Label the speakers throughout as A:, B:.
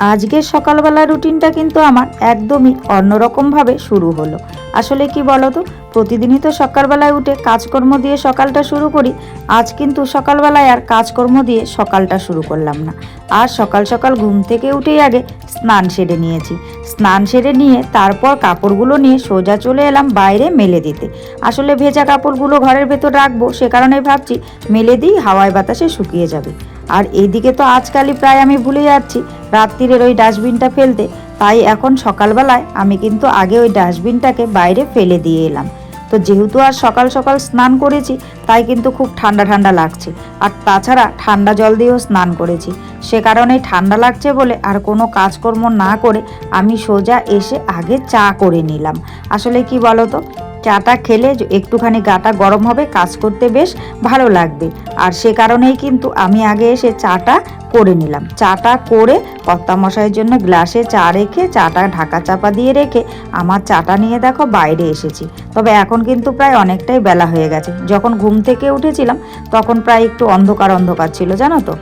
A: আজকের সকালবেলা রুটিনটা কিন্তু আমার একদমই অন্যরকমভাবে শুরু হলো। আসলে কি বলো তো প্রতিদিনই তো সকালবেলায় উঠে কাজকর্ম দিয়ে সকালটা শুরু করি। আজ কিন্তু সকালবেলায় আর কাজকর্ম দিয়ে সকালটা শুরু করলাম না। আর সকাল সকাল ঘুম থেকে উঠেই আগে স্নান সেরে নিয়েছি। স্নান সেরে নিয়ে তারপর কাপড়গুলো নিয়ে সোজা চলে এলাম বাইরে মেলে দিতে। আসলে ভেজা কাপড়গুলো ঘরের ভেতর রাখব, সে কারণে ভাবছি মেলে দিই, হাওয়ায় বাতাসে শুকিয়ে যাবে। আর এইদিকে তো আজকালই প্রায় আমি ভুলে যাচ্ছি রাত্রিরের ওই ডাস্টবিনটা ফেলতে। তাই এখন সকালবেলায় আমি কিন্তু আগে ওই ডাস্টবিনটাকে বাইরে ফেলে দিয়ে এলাম। তো যেহেতু আর সকাল সকাল স্নান করেছি, তাই কিন্তু খুব ঠান্ডা ঠান্ডা লাগছে। আর তাছাড়া ঠান্ডা জল দিয়েও স্নান করেছি। সে কারণে ঠান্ডা লাগছে বলে আর কোনো কাজকর্ম না করে আমি সোজা এসে আগে চা করে নিলাম। আসলে কি বলো তো চাটা খেলে একটুখানি গাটা গরম হবে, কাজ করতে বেশ ভালো লাগবে। আর সে কারণেই কিন্তু আমি আগে এসে চাটা করে নিলাম। চাটা করে কর্তামশাইয়ের জন্য গ্লাসে চা রেখে চাটা ঢাকা চাপা দিয়ে রেখে আমার চাটা নিয়ে দেখো বাইরে এসেছি। তবে এখন কিন্তু প্রায় অনেকটাই বেলা হয়ে গেছে। যখন ঘুম থেকে উঠেছিলাম, তখন প্রায় একটু অন্ধকার অন্ধকার ছিল, জানো তো।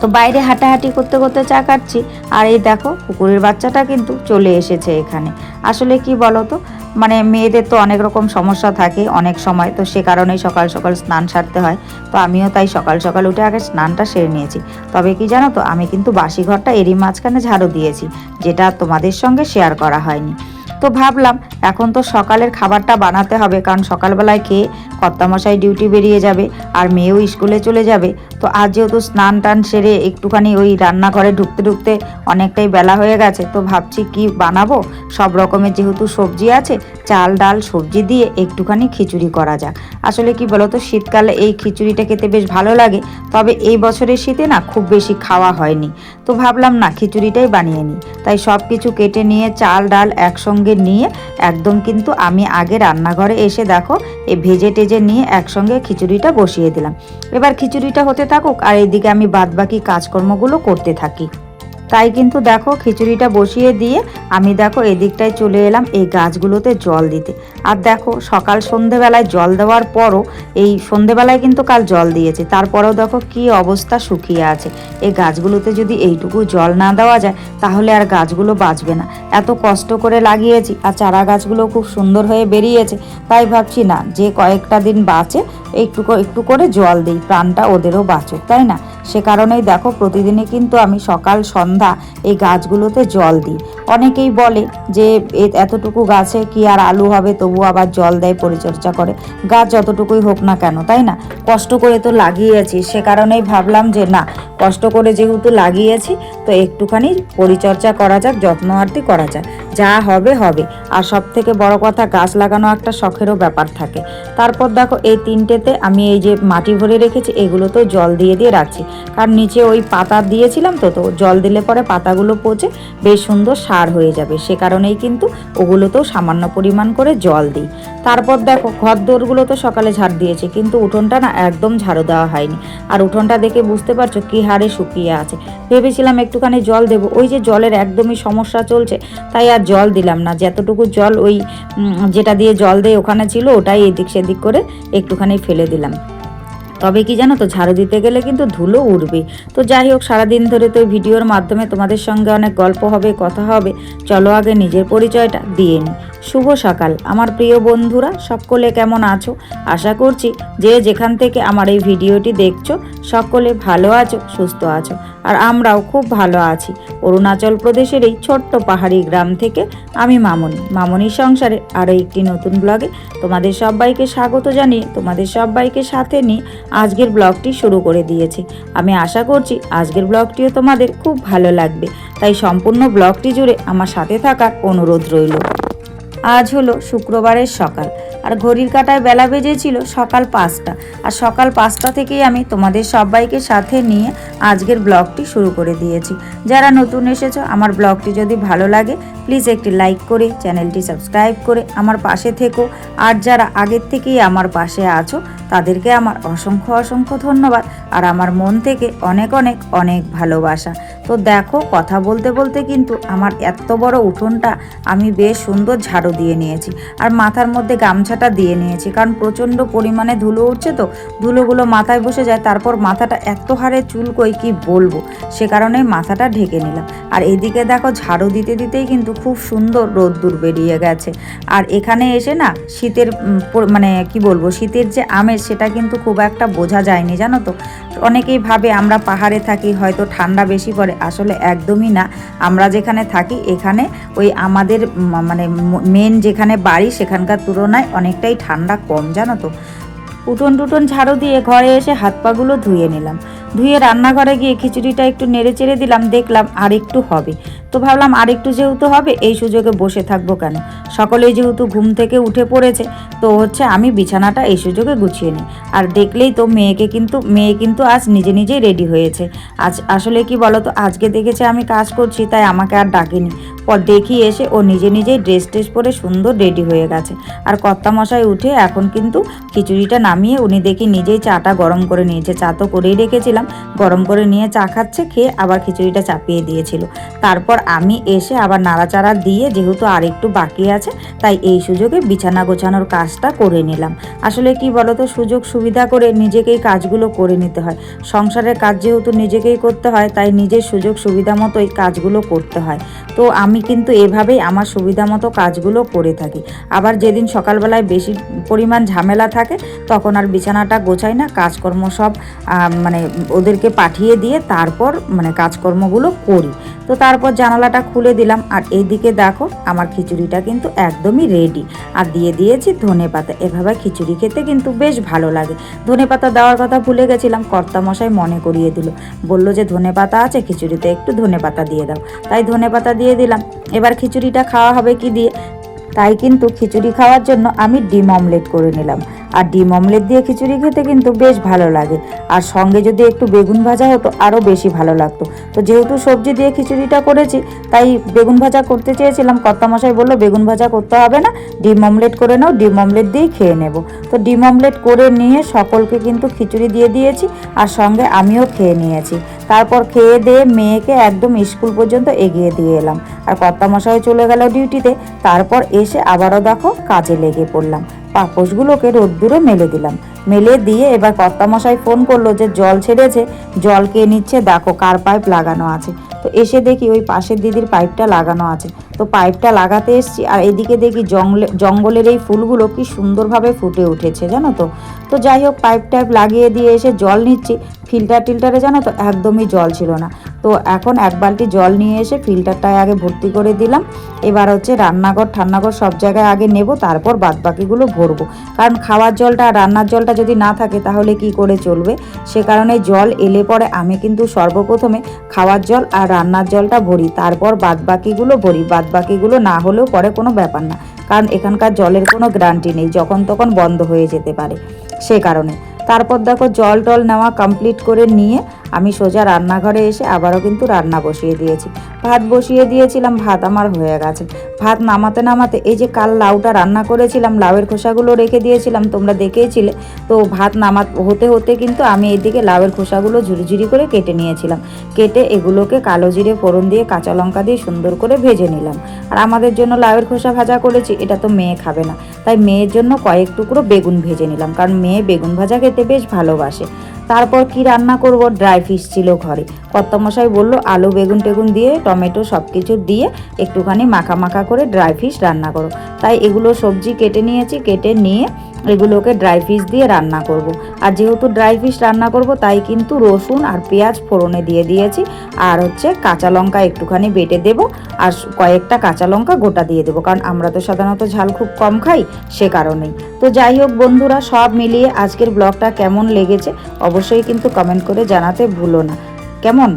A: তো বাইরে হাঁটাহাঁটি করতে করতে চা কাটছি আর এই দেখো কুকুরের বাচ্চাটা কিন্তু চলে এসেছে এখানে। আসলে কি বলো তো মানে মেয়েদের তো অনেক রকম সমস্যা থাকে অনেক সময়, তো সে কারণেই সকাল সকাল স্নান সারতে হয়। তো আমিও তাই সকাল সকাল উঠে আগে স্নানটা সেরে নিয়েছি। তবে কি জানো তো, আমি কিন্তু বাসি ঘরটা এরই মাঝখানে ঝাড়ু দিয়েছি, যেটা তোমাদের সঙ্গে শেয়ার করা হয়নি। তো ভাবলাম, এখন তো সকালের খাবারটা বানাতে হবে, কারণ সকালবেলায় খেয়ে কর্তামশাই ডিউটি বেরিয়ে যাবে আর মেয়েও স্কুলে চলে যাবে। তো আজ যেহেতু স্নান টান সেরে একটুখানি ওই রান্নাঘরে ঢুকতে ঢুকতে অনেকটাই বেলা হয়ে গেছে, তো ভাবছি কি বানাবো? সব রকমের যেহেতু সবজি আছে, চাল, ডাল, সবজি দিয়ে একটুখানি খিচুড়ি করা যাক। আসলে কি বলতো, শীতকালে এই খিচুড়িটা খেতে বেশ ভালো লাগে, তবে এই বছরের শীতে না খুব বেশি খাওয়া হয়নি। তো ভাবলাম, না, খিচুড়িটাই বানিয়ে নিই। তাই সব কিছু কেটে নিয়ে চাল, ডাল একসঙ্গে নিয়ে একদম কিন্তু আমি আগে রান্নাঘরে এসে দেখো এ ভেজে টেজে নিয়ে একসঙ্গে খিচুড়িটা বসিয়ে দিলাম। এবার খিচুড়িটা হতে থাকুক আর এদিকে আমি বাদবাকি কাজকর্মগুলো করতে থাকি। তাই কিন্তু দেখো খিচুড়িটা বসিয়ে দিয়ে আমি দেখো এদিকটায় চলে এলাম এই গাছগুলোতে জল দিতে। আর দেখো সকাল সন্ধেবেলায় জল দেওয়ার পরও এই সন্ধেবেলায় কিন্তু কাল জল দিয়েছে। তারপরেও দেখো কি অবস্থা শুকিয়ে আছে। এই গাছগুলোতে যদি এইটুকু জল না দেওয়া যায় তাহলে আর গাছগুলো বাঁচবে না। এত কষ্ট করে লাগিয়েছি আর চারা গাছগুলো খুব সুন্দর হয়ে বেরিয়েছে। তাই ভাবছি না যে কয়েকটা দিন বাঁচে একটু একটু করে জল দিই, প্রাণটা ওদেরও বাঁচুক, তাই না? সে কারণেই দেখো প্রতিদিনই কিন্তু আমি সকাল, সন্ধ্যা এই গাছগুলোতে জল দিই। অনেকেই বলে যে এতটুকু গাছে কি আর আলু হবে? তবু আবার জল দেয়, পরিচর্যা করে। গাছ যতটুকুই হোক না কেন, তাই না? কষ্ট করে তো লাগিয়েছি। সে কারণেই ভাবলাম যে, না কষ্ট করে যেহেতু লাগিয়েছি, তো একটুখানি পরিচর্যা করা যাক, যত্ন আরতি করা যাক। যা হবে হবে। আর সব থেকে বড় কথা, গাছ লাগানো একটা শখেরও ব্যাপার থাকে। তারপর দেখো, এই তিনটেতে আমি এই যে মাটি ভরে রেখেছি, এগুলোতেও জল দিয়ে দিয়ে রাখছি। কারণ নিচে ওই পাতা দিয়েছিলাম তো তো জল দিলে পরে পাতাগুলো পচে বেশ সুন্দর সার হয়ে যাবে। সে কারণেই কিন্তু ওগুলোতেও সামান্য পরিমাণ করে জল দিই। তারপর দেখো, ঘর দোরগুলো তো সকালে ঝাড় দিয়েছি, কিন্তু উঠোনটা না একদম ঝাড়ু দেওয়া হয়নি। আর উঠোনটা দেখে বুঝতে পারছ কি হারে শুকিয়ে আছে। ভেবেছিলাম একটুখানি জল দেব। ওই যে জলের একদমই সমস্যা চলছে, তাই আর জল দিলাম না। যতটুকু জল ওই যেটা দিয়ে জল দেয় ওখানে ছিল, ওটাই এদিক সেদিক করে একটুখানি ফেলে দিলাম। তবে কি জানো তো, ঝাড়ু দিতে গেলে কিন্তু ধুলো উঠবে তো যাই হোক, সারাদিন ধরে তো ভিডিওর মাধ্যমে তোমাদের সঙ্গে অনেক গল্প হবে, কথা হবে। চলো আগে নিজের পরিচয়টা দিয়ে নিই। শুভ সকাল। আমার প্রিয় বন্ধুরা, সকলে কেমন আছো? আশা করছি যে যেখান থেকে আমার এই ভিডিওটি দেখছ, সকলে ভালো আছো, সুস্থ আছো। আর আমরাও খুব ভালো আছি। অরুণাচল প্রদেশের এই ছোট্ট পাহাড়ি গ্রাম থেকে আমি মামনি। মামনির সংসারে আরও একটি নতুন ব্লগে তোমাদের সবাইকে স্বাগত জানিয়ে, তোমাদের সবাইকে সাথে নিয়ে আজকের ব্লগটি শুরু করে দিয়েছি। আমি আশা করছি আজকের ব্লগটিও তোমাদের খুব ভালো লাগবে। তাই সম্পূর্ণ ব্লগটি জুড়ে আমার সাথে থাকার অনুরোধ রইল। আজ হলো শুক্রবারের সকাল। আর ঘড়ির কাটায় বেলা বেজেছিল সকাল পাঁচটা। আর সকাল পাঁচটা থেকেই আমি তোমাদের সবাইকে সাথে নিয়ে আজকের ব্লগটি শুরু করে দিয়েছি। যারা নতুন এসেছ, আমার ব্লগটি যদি ভালো লাগে প্লিজ একটি লাইক করে, চ্যানেলটি সাবস্ক্রাইব করে আমার পাশে থেকো। আর যারা আগের থেকেই আমার পাশে আছো, তাদেরকে আমার অসংখ্য অসংখ্য ধন্যবাদ। আর আমার মন থেকে অনেক অনেক অনেক ভালোবাসা। তো দেখো, কথা বলতে বলতে কিন্তু আমার এত বড় উঠোনটা আমি বেশ সুন্দর ঝাড়ু দিয়ে নিয়েছি। আর মাথার মধ্যে গামছাটা দিয়ে নিয়েছি। কারণ প্রচণ্ড পরিমাণে ধুলো উঠছে তো, ধুলোগুলো মাথায় বসে যায়, তারপর মাথাটা এত হারে চুলকোই কি বলব? সে কারণে মাথাটা ঢেকে নিলাম। আর এদিকে দেখো ঝাড়ু দিতে দিতেই কিন্তু খুব সুন্দর রোদ্দুর বেরিয়ে গেছে। আর এখানে এসে না শীতের মানে কি বলব, শীতের যে আমেজ সেটা কিন্তু খুব একটা বোঝা যায়নি, জানো তো? অনেকেই ভাবে আমরা পাহাড়ে থাকি, হয়তো ঠান্ডা বেশি পড়ে। আসলে একদমই না। আমরা যেখানে থাকি, এখানে ওই আমাদের মানে মেন যেখানে বাড়ি সেখানকার তুলনায় অনেকটাই ঠান্ডা কম, জানো তো। উঠোন টুটন ঝাড়ু দিয়ে ঘরে এসে হাত পাগুলো ধুয়ে নিলাম। ধুয়ে রান্নাঘরে গিয়ে খিচুড়িটা একটু নেড়ে চেড়ে দিলাম, দেখলাম আর একটু হবে। তো ভাবলাম আর একটু যেহেতু হবে, এই সুযোগে বসে থাকব কেন? সকলেই যেহেতু ঘুম থেকে উঠে পড়েছে, তো হচ্ছে আমি বিছানাটা এই সুযোগে গুছিয়ে নিই। আর দেখলেই তো মেয়েকে কিন্তু, মেয়ে কিন্তু আজ নিজে নিজেই রেডি হয়েছে। আজ আসলে কি বলতো, আজকে দেখেছে আমি কাজ করছি, তাই আমাকে আর ডাকেনি। পর দেখি এসে ও নিজে নিজেই ড্রেস ট্রেস পরে সুন্দর রেডি হয়ে গেছে। আর কর্তামশাই উঠে এখন কিন্তু খিচুড়িটা নামিয়ে উনি দেখি নিজেই চাটা গরম করে নিয়েছে। চা তো করেই রেখেছিলাম। গরম করে নিয়ে চা খাচ্ছে, খেয়ে আবার খিচুড়িটা চাপিয়ে দিয়েছিল। তারপর আমি এসে আবার নাড়াচাড়া দিয়ে যেহেতু আর একটু বাকি আছে, তাই এই সুযোগে বিছানা গোছানোর কাজটা করে নিলাম। আসলে কি বলতো, সুযোগ সুবিধা করে নিজেকেই কাজগুলো করে নিতে হয়। সংসারের কাজ যেহেতু নিজেকেই করতে হয়, তাই নিজের সুযোগ সুবিধা মতোই কাজগুলো করতে হয়। তো আমি কিন্তু এভাবেই আমার সুবিধা মতো কাজগুলো করে থাকি। আবার যেদিন সকালবেলায় বেশি পরিমাণ ঝামেলা থাকে, তখন আর বিছানাটা গোছাই না, কাজকর্ম সব মানে ওদেরকে পাঠিয়ে দিয়ে তারপর মানে কাজকর্মগুলো করি। তো তারপর জানালাটা খুলে দিলাম, আর এইদিকে দেখো আমার খিচুড়িটা কিন্তু একদমই রেডি আর দিয়ে দিয়েছি ধনে পাতা। এভাবে খিচুড়ি খেতে কিন্তু বেশ ভালো লাগে। ধনে পাতা দেওয়ার কথা ভুলে গেছিলাম, কর্তামশাই মনে করিয়ে দিল। বলল যে ধনে পাতা আছে, খিচুড়িতে একটু ধনে পাতা দিয়ে দাও। তাই ধনে পাতা দিয়ে দিলাম। এবার খিচুড়িটা খাওয়া হবে কি দিয়ে? তাই কিন্তু খিচুড়ি খাওয়ার জন্য আমি ডিম অমলেট করে নিলাম। আর ডিম অমলেট দিয়ে খিচুড়ি খেতে কিন্তু বেশ ভালো লাগে। আর সঙ্গে যদি একটু বেগুন ভাজা হতো, আরও বেশি ভালো লাগতো। তো যেহেতু সবজি দিয়ে খিচুড়িটা করেছি, তাই বেগুন ভাজা করতে চেয়েছিলাম। কর্তামশাই বলল, বেগুন ভাজা করতে হবে না, ডিম অমলেট করে নাও, ডিম অমলেট দিয়েই খেয়ে নেব। তো ডিম অমলেট করে নিয়ে সকলকে কিন্তু খিচুড়ি দিয়ে দিয়েছি আর সঙ্গে আমিও খেয়ে নিয়েছি। তারপর খেয়ে দিয়ে মেয়েকে একদম স্কুল পর্যন্ত এগিয়ে দিয়ে এলাম। আর কর্তামশাই চলে গেল ডিউটিতে, তারপর এসে আবারও দেখো কাজে লেগে পড়লাম। পাপোশগুলোকে রোদ্দুরে মেলে দিলাম। মেলে দিয়ে এবার কর্তামশাই ফোন করল যে, জল ছেড়েছে, জল কে নিচ্ছে, দেখো কার পাইপ লাগানো আছে। তো এসে দেখি ওই পাশের দিদির পাইপটা লাগানো আছে। তো পাইপটা লাগাতে এসছি আর এদিকে দেখি জঙ্গলে জঙ্গলের এই ফুলগুলো কি সুন্দরভাবে ফুটে উঠেছে, জানো তো? তো যাই হোক, পাইপ টাইপ লাগিয়ে দিয়ে এসে জল নিচ্ছি। ফিল্টার টিল্টারে জানো তো, একদমই জল ছিল না। তো এখন এক বালতি জল নিয়ে এসে ফিল্টারটায় আগে ভর্তি করে দিলাম। এবার হচ্ছে রান্নাঘর, ঠান্নাঘর সব জায়গায় আগে নেব, তারপর বাদবাকিগুলো ভরবো। কারণ খাওয়ার জলটা আর রান্নার জলটা যদি না থাকে, তাহলে কি করে চলবে? সে কারণে জল এলে পরে আমি কিন্তু সর্বপ্রথমে খাওয়ার জল আর রান্নার জলটা ভরি, তারপর বাদবাকিগুলো ভরি। বাদবাকিগুলো না হলেও পরে কোনো ব্যাপার না, কারণ এখানকার জলের কোনো গ্যারান্টি নেই, যখন তখন বন্ধ হয়ে যেতে পারে সে কারণে। তারপর দেখো জল টল নেওয়া কমপ্লিট করে নিয়ে আমি সোজা রান্নাঘরে এসে আবারও কিন্তু রান্না বসিয়ে দিয়েছি। ভাত বসিয়ে দিয়েছিলাম, ভাত আমার হয়ে গেছে। ভাত নামাতে নামাতে এই যে কাল লাউটা রান্না করেছিলাম, লাউয়ের খোসাগুলো রেখে দিয়েছিলাম, তোমরা দেখেইছিলে তো ভাত নামা হতে হতে কিন্তু আমি এইদিকে লাউয়ের খোসাগুলো ঝুড়ি করে কেটে নিয়েছিলাম। কেটে এগুলোকে কালো জিরে, ফোড়ন দিয়ে, কাঁচা লঙ্কা দিয়ে সুন্দর করে ভেজে নিলাম। আর আমাদের জন্য লাউয়ের খোসা ভাজা করেছি, এটা তো মেয়ে খাবে না। তাই মেয়ের জন্য কয়েক টুকরো বেগুন ভেজে নিলাম, কারণ মেয়ে বেগুন ভাজা খেতে বেশ ভালোবাসে। তারপর কি রান্না করব? ড্রাই ফিশ ছিল ঘরে। কর্তামশাই বলল, আলু, বেগুন টেগুন দিয়ে, টমেটো সব কিছু দিয়ে একটুখানি মাখা মাখা করে ড্রাই ফিশ রান্না করো। তাই এগুলো সবজি কেটে নিয়েছি, কেটে নিয়ে এগুলোকে ড্রাই ফিশ দিয়ে রান্না করব। আর যেহেতু ড্রাই ফিশ রান্না করব, তাই কিন্তু রসুন আর পেঁয়াজ ফোড়নে দিয়ে দিয়েছি। আর হচ্ছে কাঁচা লঙ্কা একটুখানি বেটে দেব, আর কয়েকটা কাঁচা লঙ্কা গোটা দিয়ে দেবো। কারণ আমরা তো সাধারণত ঝাল খুব কম খাই, সে কারণেই। তো যাই হোক বন্ধুরা, সব মিলিয়ে আজকের ব্লগটা কেমন লেগেছে, অবশ্যই কিন্তু কমেন্ট করে জানাতে ভুলো না। কেমন?